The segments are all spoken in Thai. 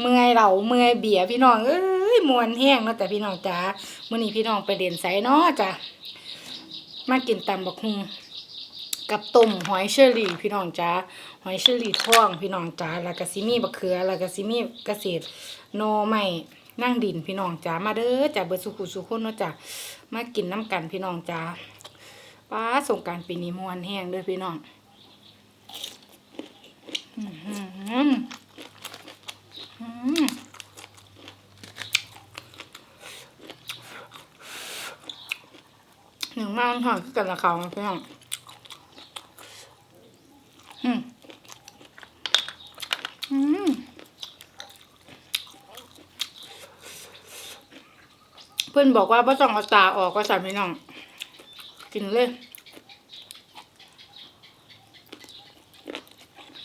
เมื่อยเราเมื่อยเบียร์พี่น้องเอ้ยมวนแห้งเนาะแต่พี่น้องจ๋ามื้อนี้พี่น้องไปเด่นไสเนาะจ้ะมากินตำบักฮุงกับต้มหอยเชอรี่พี่น้องจ๋าหอยเชอรี่ท่องพี่น้องจ๋าแล้วก็สิมีบักเขือแล้วก็สิมีเกษตรโนอไม้นั่งดินพี่น้องจ๋ามาเด้อจ้ะเบิดสุขุสุขคนเนาะจ้ะมากินน้ำกันพี่น้องจ๋าป้าสงการปีนี้มวนแห้งเด้อพี่น้องอืม หนึ่งมากหอมกันละเขาพี่น้องอืมอืมเพื่อนบอกว่าพ่ต้องเอาตาออกก็ใส่พี่น้อง กินเลย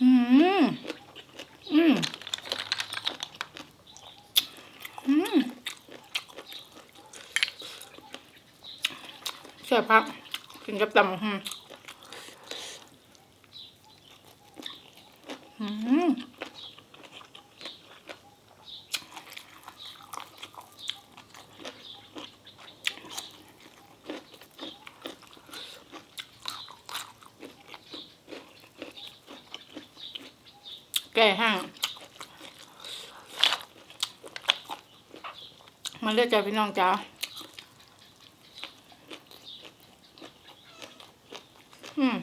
อืม อืม อืมแซ่บครับกินกับตำหืมแก่ห้างมาเลือกใจพี่น้องจ้าอืม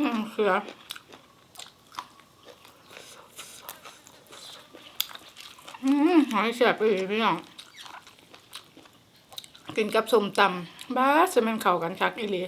อืม เขืออืมหอยเสียบไปเลยพี่น้องกินกับส้มตำบ้าสมันเข้ากันคักอีเลย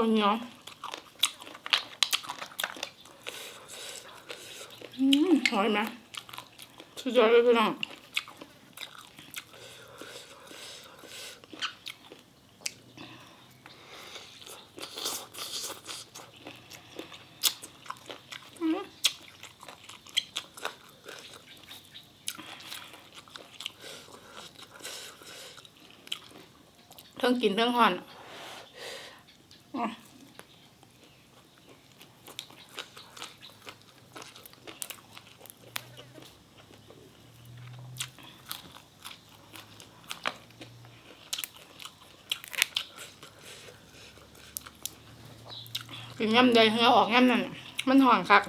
ข้าวเหนียวอืมหอยไหมสุดยอดเลยพี่น้องอืมเทั้งกินเทั้งห่อน กินย่ำใดเหงือออกย่ำนั่นมันห่อนคัก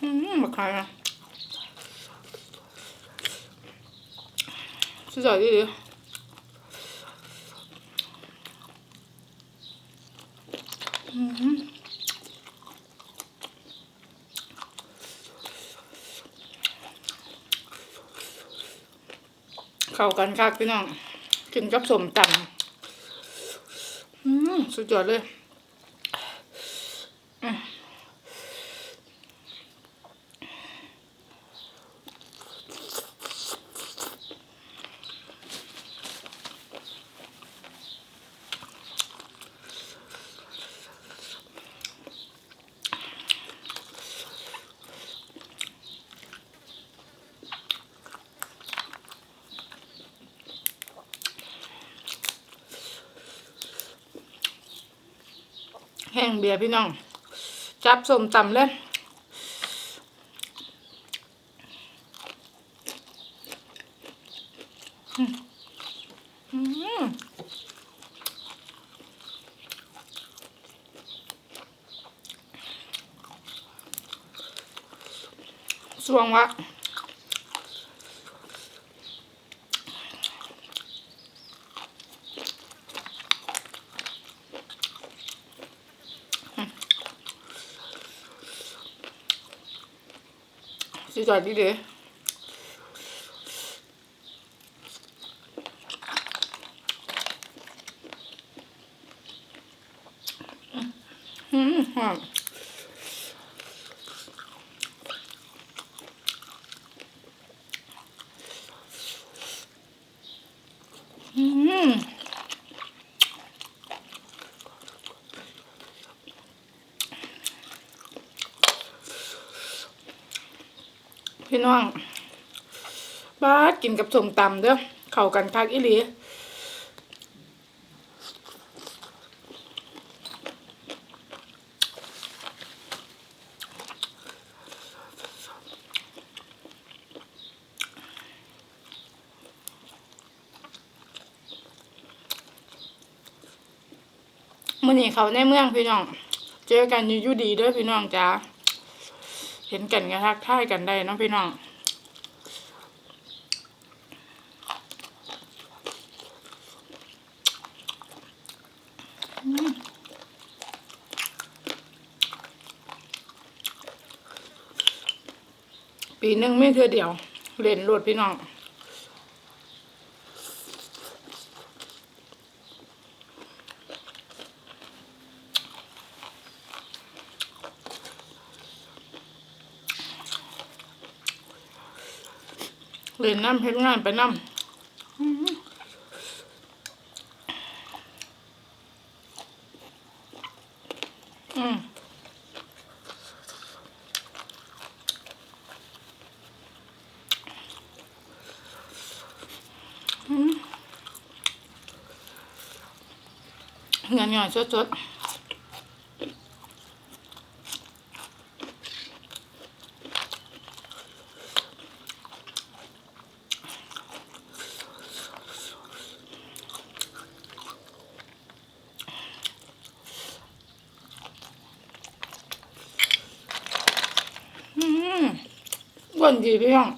อืมบักใครนะ สุดยอดดีอืมเข้ากันคักพี่น้องกินกับสมตำอืมสุดยอดเลย ห้งเบียร์พี่น้อง จับสมตำเลยอืมอืมสวงวะ สุดยอดดีเลยอืมหอม อืม พี่น้องบ้ากินกับส้มตำเด้อเข้ากันคักอีหลีมื่อนี้เขาในเมืองพี่น้อง เจอกันอยู่อยู่ดีเด้อพี่น้องจ้า เห็นกันกระทักทายกันได้น้องพี่น้องปีหนึ่งไม่เธอเดียวเล่นรถพี่น้อง เล่นน้ำเฮ็ดงานไปน้ำอื้อหืออืมอืมงานงานสดๆ อืม อ้วนดีพี่น้อง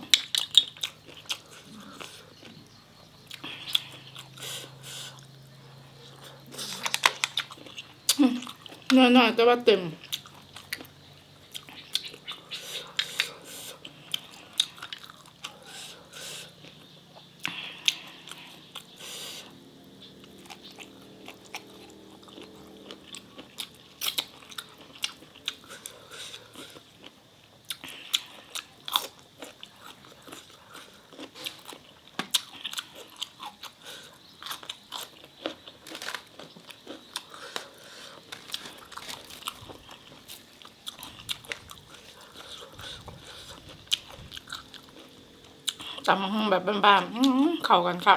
น้อยๆแต่ว่าเต็ม ตำแบบบ้านๆเข้ากันค่ะ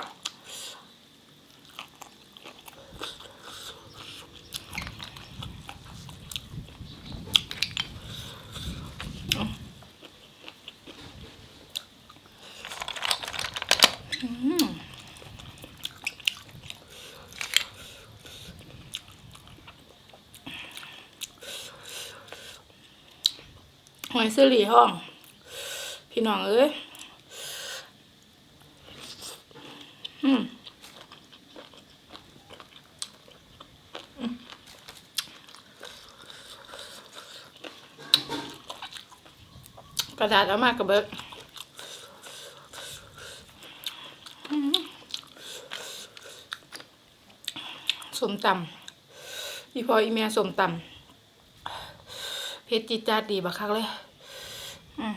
หอยสื้อหลีห้อง พี่น้องเอ้ย อืมกระดาษเอามากกระเบิดอืมสมตำอีพออีเมียสมตำเพชรจิจาดีบักคักเลย อืม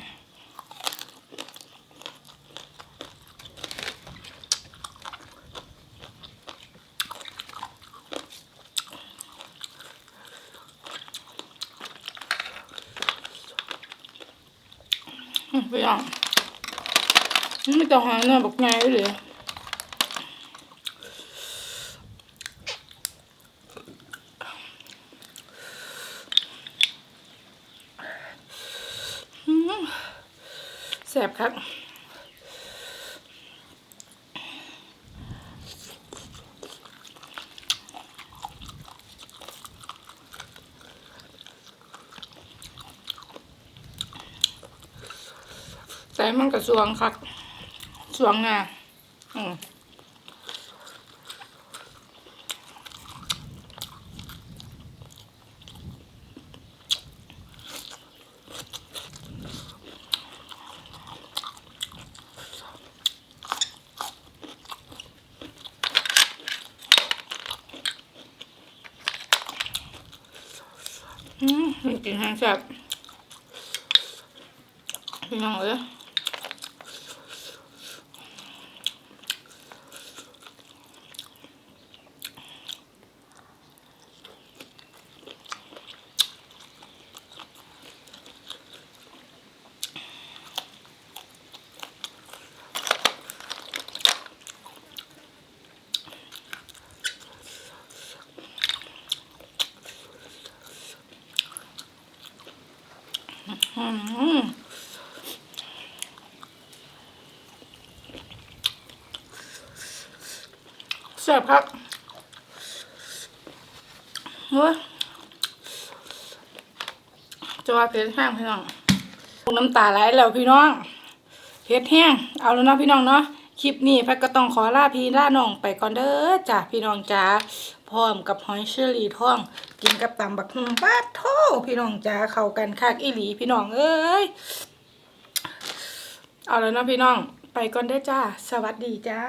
ไปอะไม่ต้องหาหน้าบักไงเลยแสบครับ มันก็สวงคักสวงงาอืมอืมมันกินแห้งแซ่บพี่น้องเอ้ย อ อืม แซ่บครับเฮ้ยจะว่าเผ็ดแห้งพี่น้องน้ำตาไหลแล้วพี่น้องเผ็ดแห้ง เอาแล้วนะพี่น้องเนาะ คลิปนี้แพทก็ต้องขอลาพี่ลาน้องไปก่อนเด้อจ้ะพี่น้องจ้าพร้อมกับหอยเชอรี่ท่อง กินกับตำบักหุ่งบ้าดโทพี่น้องจ้าเข้ากันคักอีหลีพี่น้องเอ้ยเอาแล้วเนาะพี่น้องไปก่อนเด้อจ้า สวัสดีจ้า